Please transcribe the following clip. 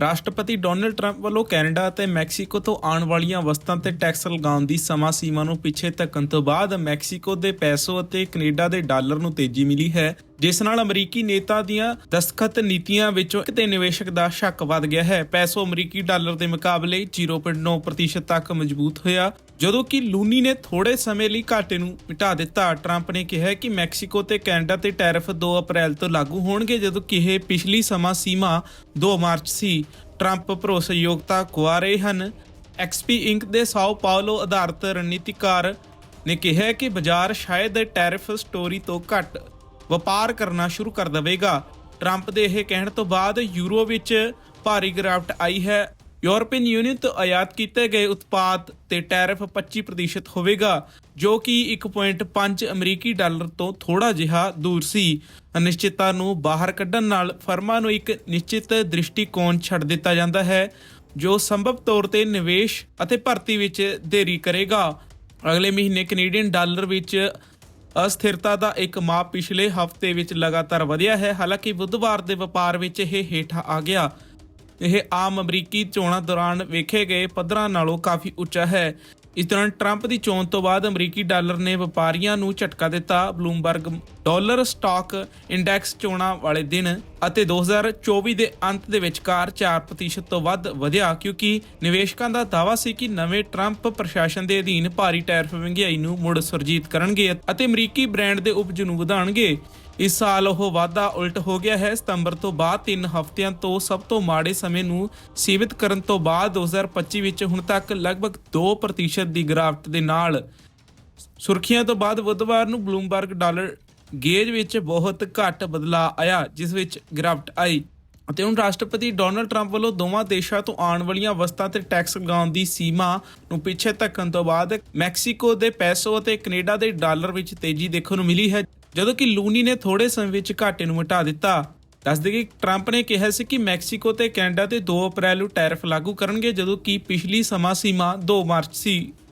ਰਾਸ਼ਟਰਪਤੀ Donald Trump ਵੱਲੋਂ Canada ਅਤੇ ਮੈਕਸੀਕੋ ਤੋਂ ਆਉਣ ਵਾਲੀਆਂ ਵਸਤਾਂ ਤੇ ਟੈਕਸ ਲਗਾਉਣ ਦੀ ਸਮਾਂ ਸੀਮਾ ਨੂੰ ਪਿੱਛੇ ਧੱਕਣ ਤੋਂ ਬਾਅਦ ਮੈਕਸੀਕੋ ਦੇ ਪੈਸੋ ਅਤੇ ਕੈਨੇਡਾ ਦੇ ਡਾਲਰ ਨੂੰ ਤੇਜ਼ੀ ਮਿਲੀ ਹੈ। ਜਿਸ ਨਾਲ ਅਮਰੀਕੀ ਨੇਤਾ ਦੀਆਂ ਦਸਤਖਤ ਨੀਤੀਆਂ ਵਿੱਚੋਂ ਕਿਤੇ ਨਿਵੇਸ਼ਕ ਦਾ ਸ਼ੱਕ ਵੱਧ ਗਿਆ ਹੈ। ਪੈਸੋ ਅਮਰੀਕੀ ਡਾਲਰ ਦੇ ਮੁਕਾਬਲੇ 0.9% ਤੱਕ ਮਜ਼ਬੂਤ ਹੋਇਆ, ਜਦੋਂ ਕਿ ਲੂਨੀ ਨੇ ਥੋੜੇ ਸਮੇਂ ਲਈ ਘਾਟੇ ਨੂੰ ਮਿਟਾ ਦਿੱਤਾ। ਟਰੰਪ ਨੇ ਕਿਹਾ ਕਿ ਮੈਕਸੀਕੋ ਤੇ ਕੈਨੇਡਾ ਤੇ ਟੈਰਿਫ 2 ਅਪ੍ਰੈਲ ਤੋਂ ਲਾਗੂ ਹੋਣਗੇ, ਜਦੋਂ ਕਿ ਇਹ ਪਿਛਲੀ ਸਮਾਂ ਸੀਮਾ 2 ਮਾਰਚ ਸੀ। ਟਰੰਪ ਭਰੋਸੇਯੋਗਤਾ ਗੁਆ ਰਹੇ ਹਨ। ਐਕਸਪੀ ਇੰਕ ਦੇ ਸਾਓ ਪਾਉਲੋ ਆਧਾਰਿਤ ਰਣਨੀਤੀਕਾਰ ਨੇ ਕਿਹਾ ਕਿ ਬਾਜ਼ਾਰ ਸ਼ਾਇਦ ਟੈਰਿਫ ਸਟੋਰੀ ਤੋਂ ਘੱਟ ਵਪਾਰ ਕਰਨਾ ਸ਼ੁਰੂ ਕਰ ਦੇਵੇਗਾ। ਟਰੰਪ ਦੇ ਇਹ ਕਹਿਣ ਤੋਂ ਬਾਅਦ ਯੂਰੋ ਵਿੱਚ ਭਾਰੀ ਗਿਰਾਵਟ ਆਈ ਹੈ। ਯੂਰਪੀਅਨ ਯੂਨੀਅਨ ਤੋਂ ਆਯਾਤ ਕੀਤੇ ਗਏ ਉਤਪਾਦ ਤੇ ਟੈਰਿਫ 25% ਹੋਵੇਗਾ, ਜੋ ਕਿ 1.5 ਅਮਰੀਕੀ ਡਾਲਰ ਤੋਂ ਥੋੜਾ ਜਿਹਾ ਦੂਰ ਸੀ। ਅਨਿਸ਼ਚਿਤਤਾ ਨੂੰ ਬਾਹਰ ਕੱਢਣ ਨਾਲ ਫਰਮਾਂ ਨੂੰ ਇੱਕ ਨਿਸ਼ਚਿਤ ਦ੍ਰਿਸ਼ਟੀਕੋਣ ਛੱਡ ਦਿੱਤਾ ਜਾਂਦਾ ਹੈ, ਜੋ ਸੰਭਵ ਤੌਰ ਤੇ ਨਿਵੇਸ਼ ਅਤੇ ਭਰਤੀ ਵਿੱਚ ਦੇਰੀ ਕਰੇਗਾ। ਅਗਲੇ ਮਹੀਨੇ ਕੈਨੇਡੀਅਨ ਡਾਲਰ ਵਿੱਚ ਅਸਥਿਰਤਾ ਦਾ ਇੱਕ ਮਾਪ ਪਿਛਲੇ ਹਫ਼ਤੇ ਵਿੱਚ ਲਗਾਤਾਰ ਵਧਿਆ ਹੈ। ਹਾਲਾਂਕਿ ਬੁੱਧਵਾਰ ਦੇ ਵਪਾਰ ਵਿੱਚ ਇਹ ਹੇਠਾਂ ਆ ਗਿਆ। ਇਹ ਆਮ ਅਮਰੀਕੀ ਚੋਣਾਂ ਦੌਰਾਨ ਵੇਖੇ ਗਏ ਪੱਧਰਾਂ ਨਾਲੋਂ ਕਾਫੀ ਉੱਚਾ ਹੈ। ਇਸ ਦੌਰਾਨ ਟਰੰਪ ਦੀ ਚੋਣ ਤੋਂ ਬਾਅਦ ਅਮਰੀਕੀ ਡਾਲਰ ਨੇ ਵਪਾਰੀਆਂ ਨੂੰ ਝਟਕਾ ਦਿੱਤਾ। ਬਲੂਮਬਰਗ ਡਾਲਰ ਸਟਾਕ ਇੰਡੈਕਸ ਚੋਣਾਂ ਵਾਲੇ ਦਿਨ ਅਤੇ 2024 ਦੇ ਅੰਤ ਦੇ ਵਿਚਕਾਰ 4% ਤੋਂ ਵੱਧ ਵਧਿਆ, ਕਿਉਂਕਿ ਨਿਵੇਸ਼ਕਾਂ ਦਾ ਦਾਅਵਾ ਸੀ ਕਿ ਨਵੇਂ ਟਰੰਪ ਪ੍ਰਸ਼ਾਸਨ ਦੇ ਅਧੀਨ ਭਾਰੀ ਟੈਰਿਫ ਮਹਿੰਗਾਈ ਨੂੰ ਮੁੜ ਸੁਰਜੀਤ ਕਰਨਗੇ ਅਤੇ ਅਮਰੀਕੀ ਬ੍ਰਾਂਡ ਦੇ ਉਪਜ ਨੂੰ ਵਧਾਉਣਗੇ। ਇਸ ਸਾਲ ਉਹ ਵਾਧਾ ਉਲਟ ਹੋ ਗਿਆ ਹੈ। ਸਤੰਬਰ ਤੋਂ ਬਾਅਦ 3 ਹਫ਼ਤਿਆਂ ਤੋਂ ਸਭ ਤੋਂ ਮਾੜੇ ਸਮੇਂ ਨੂੰ ਸੀਮਿਤ ਕਰਨ ਤੋਂ ਬਾਅਦ 2025 ਵਿੱਚ ਹੁਣ ਤੱਕ ਲਗਭਗ 2% ਦੀ ਗਿਰਾਵਟ ਦੇ ਨਾਲ। ਸੁਰਖੀਆਂ ਤੋਂ ਬਾਅਦ ਬੁੱਧਵਾਰ ਨੂੰ ਬਲੂਮਬਰਗ ਡਾਲਰ ਗੇਜ ਵਿੱਚ ਬਹੁਤ ਘੱਟ ਬਦਲਾਅ ਆਇਆ, ਜਿਸ ਵਿੱਚ ਗਿਰਾਵਟ ਆਈ। ਅਤੇ ਹੁਣ ਰਾਸ਼ਟਰਪਤੀ ਡੋਨਲਡ ਟਰੰਪ ਵੱਲੋਂ ਦੋਵਾਂ ਦੇਸ਼ਾਂ ਤੋਂ ਆਉਣ ਵਾਲੀਆਂ ਵਸਤਾਂ ਤੇ ਟੈਕਸ ਲਗਾਉਣ ਦੀ ਸੀਮਾ ਨੂੰ ਪਿੱਛੇ ਧੱਕਣ ਤੋਂ ਬਾਅਦ ਮੈਕਸੀਕੋ ਦੇ ਪੈਸੋ ਅਤੇ ਕੈਨੇਡਾ ਦੇ ਡਾਲਰ ਵਿੱਚ ਤੇਜ਼ੀ ਦੇਖਣ ਨੂੰ ਮਿਲੀ ਹੈ। ਜਦੋਂ ਕਿ ਲੂਨੀ ਨੇ ਥੋੜੇ ਸਮੇਂ ਵਿੱਚ ਘਾਟੇ ਨੂੰ ਮਿਟਾ ਦਿੱਤਾ। ਦੱਸਦੇ ਕਿ ਟਰੰਪ ਨੇ ਕਿਹਾ ਸੀ ਕਿ ਮੈਕਸੀਕੋ ਤੇ ਕੈਨੇਡਾ ਤੇ 2 ਅਪ੍ਰੈਲ ਨੂੰ ਟੈਰਿਫ ਲਾਗੂ ਕਰਨਗੇ, ਜਦੋਂ ਕਿ ਪਿਛਲੀ ਸਮਾਂ ਸੀਮਾ 2 ਮਾਰਚ ਸੀ।